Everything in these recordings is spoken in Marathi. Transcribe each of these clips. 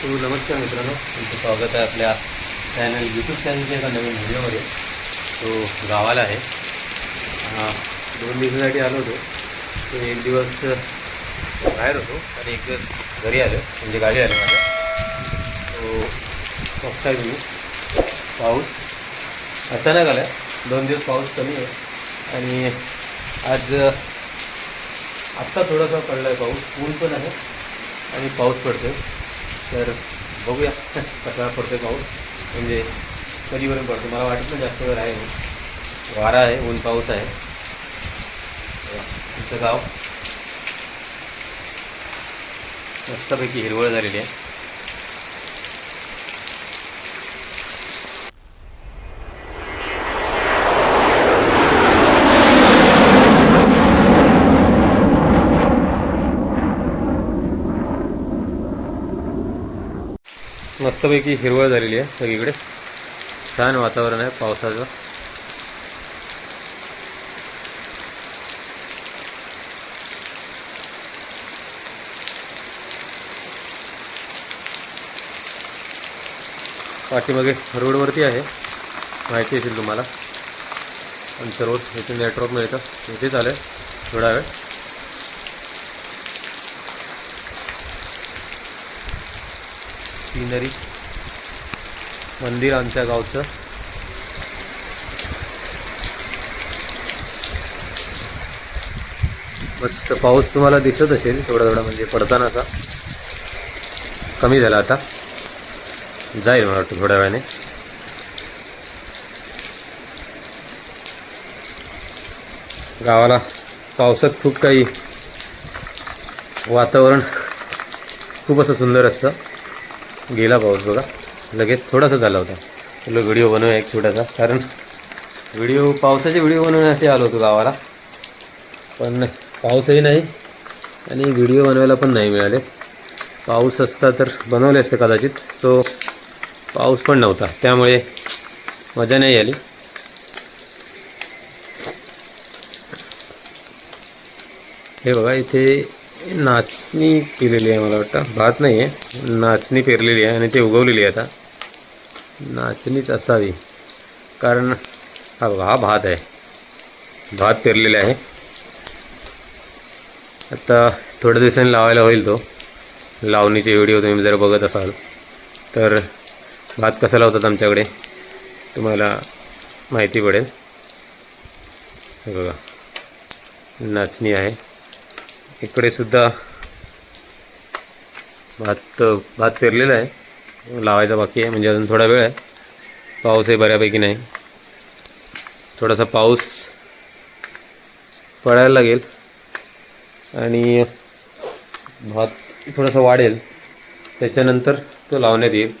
तू नमस्कार मित्रांनो तुमचं स्वागत आहे आपल्या चॅनल यूट्यूब चॅनलच्या एका नवीन व्हिडिओमध्ये. तो गावाला आहे. दोन दिवसासाठी आलो होतो. तो एक दिवस बाहेर होतो आणि एक दिवस घरी आलो म्हणजे गाडी आलो माझ्या तो बघताय तुम्ही पाऊस अचानक आला दोन दिवस पाऊस कमी आहे. आणि आज आत्ता थोडासा पडला आहे पाऊस ऊन पण आहे आणि पाऊस पडतोय. तर बघूया कसा पडतो पाऊस. म्हणजे कधीपर्यंत पडतो मला वाटत नाही जास्त वेळ आहे. वारा आहे ऊन पाऊस आहे. तुमचं गाव? मस्तपैकी हिरवळ झालेली आहे. मस्तपैकी हिरवळ झालेली आहे सगळीकडे. छान वातावरण आहे पावसाचं. पाठीमागे रोडवरती आहे. माहिती असेल तुम्हाला. आमचं रोड इथे नेटवर्क मिळतं. इथेच आलं आहे थोडा वेळ. सिनरी मंदिर आमच्या गावचं. मस्त पाऊस तुम्हाला दिसत असेल थोडा थोडा म्हणजे पडताना असा कमी झाला आता. जाईल मला वाटतं थोड्या वेळाने. गावाला पावसात खूप काही वातावरण खूप असं सुंदर असतं. गेला पाऊस बघा. लगेच थोडासा झाला होता. तुला व्हिडिओ बनवूया एक छोटासा कारण व्हिडिओ पावसाचे व्हिडिओ बनवण्यासाठी आलो होतो गावाला. पण पाऊसही नाही आणि व्हिडिओ बनवायला पण नाही मिळाले. पाऊस असता तर बनवले असते कदाचित. सो पाऊस पण नव्हता. त्यामुळे मजा नाही आली. हे बघा इथे नाचणी केलेली आहे मला वाटतं. भात नाही आहे नाचणी पेरलेली आहे आणि ते उगवलेली आहे आता. नाचणीच असावी. कारण हा बघा हा भात आहे. भात पेरलेला आहे. आता थोड्या दिवसांनी लावायला होईल तो. लावणीचे व्हिडिओ तुम्ही जर बघत असाल तर भात कसा लावतात आमच्याकडे तुम्हाला माहिती पडेल. हे बघा. नाचणी आहे. इकडे सुद्धा भात भात पेरलेला आहे. लावायचा बाकी आहे म्हणजे अजून थोडा वेळ आहे. पाऊसही बऱ्यापैकी नाही. थोडासा पाऊस पडायला लागेल. आणि भात थोडासा वाढेल. त्याच्यानंतर तो लावण्यात येईल.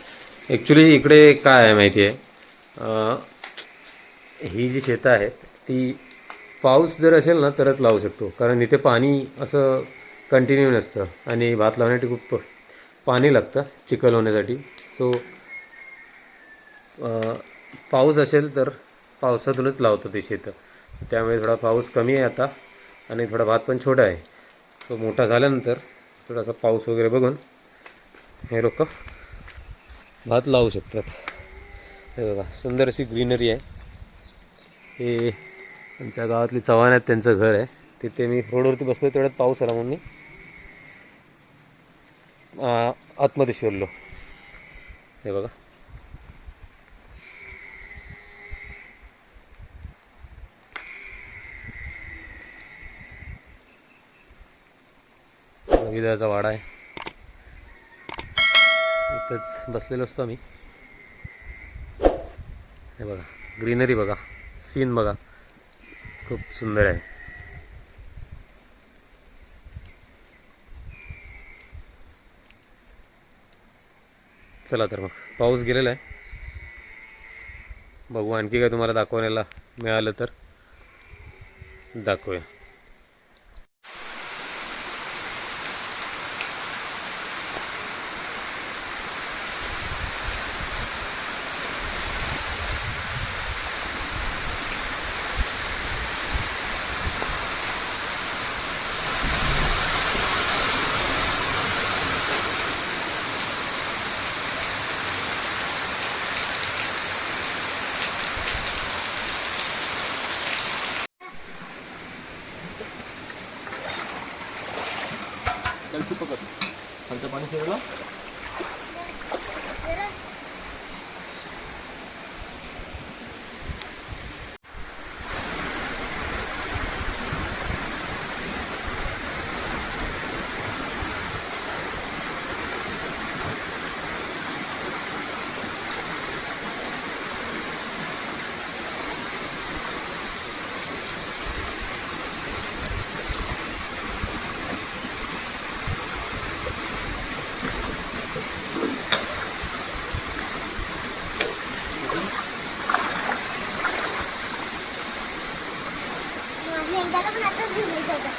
ॲक्च्युली इकडे काय आहे माहिती आहे? ही जी शेतं आहेत ती पाऊस जर असेल ना तरच लावू शकतो. कारण इथे पाणी असं कंटिन्यू नसतं. आणि भात लावण्यासाठी खूप पाणी लागतं चिखल होण्यासाठी. सो पाऊस असेल तर पावसातूनच लावतं ते शेतं. त्यामुळे थोडा पाऊस कमी आहे आता आणि थोडा भात पण छोटा आहे. सो मोठा झाल्यानंतर थोडासा पाऊस वगैरे बघून हे लोक भात लावू शकतात. हे बघा सुंदर अशी ग्रीनरी आहे. हे आमच्या गावातली चव्हाण आहेत त्यांचं घर आहे. तिथे मी रोडवरती बसलो तेवढ्यात पाऊस आला म्हणून मी आतमध्ये शिरलो. हे बघा. विदयाचा वाडा आहे. इथंच बसलेलो असतो आम्ही. हे बघा ग्रीनरी बघा सीन बघा. खूप सुंदर आहे. चला तर मग पाऊस गेलेला आहे. बघू आणखी काय तुम्हाला दाखवण्याला मिळालं तर. दाखवूया. कर हल्का पानी फिर समजायला पण आता घेऊन होतं.